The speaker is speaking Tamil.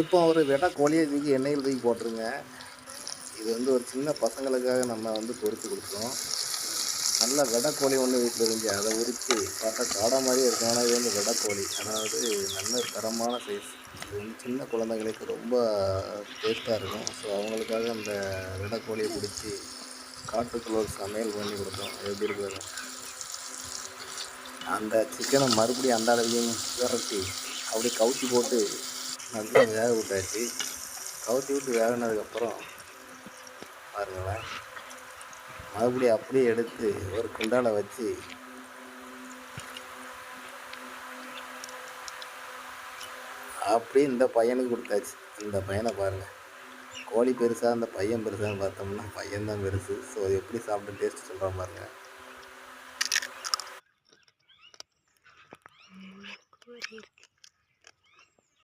இப்போ ஒரு வெடை கோழியை தூக்கி எண்ணெயில் தூக்கி போட்டுருங்க. இது வந்து ஒரு சின்ன பசங்களுக்காக நம்ம வந்து பொறுத்து கொடுத்தோம் நல்ல வெடை கோழி ஒன்று வீட்டில் இருந்துச்சு அதை உரித்து பார்த்தா காடை மாதிரியே இருக்கும். ஆனால் இது வந்து வெடை கோழி. அதாவது நல்ல தரமான சைஸ் இது வந்து சின்ன குழந்தைங்களுக்கு ரொம்ப டேஸ்ட்டாக இருக்கும். ஸோ அவங்களுக்காக அந்த வெடை கோழியை பிடிச்சி காட்டுக்குள்ள ஒரு சமையல் பண்ணி கொடுத்தோம். எப்படி இருக்கிறது அந்த சிக்கனை மறுபடியும் அந்த அளவையும் விரட்டி அப்படியே கவுத்தி போட்டு நல்லா வேக விட்டாச்சு. கவுத்தி விட்டு வேகினதுக்கப்புறம் பாருங்களேன். மறுபடியும் அப்படியே எடுத்து ஒரு குண்டால வச்சு அப்படியே இந்த பையனுக்கு கொடுத்தாச்சு. இந்த பையனை பாருங்கள் கோழி பெருசாக அந்த பையன் பெருசான்னு பார்த்தோம்னா பையன்தான் பெருசு. ஸோ அது எப்படி சாப்பிட்டு டேஸ்ட் சொல்கிறோம் பாருங்கள் Thank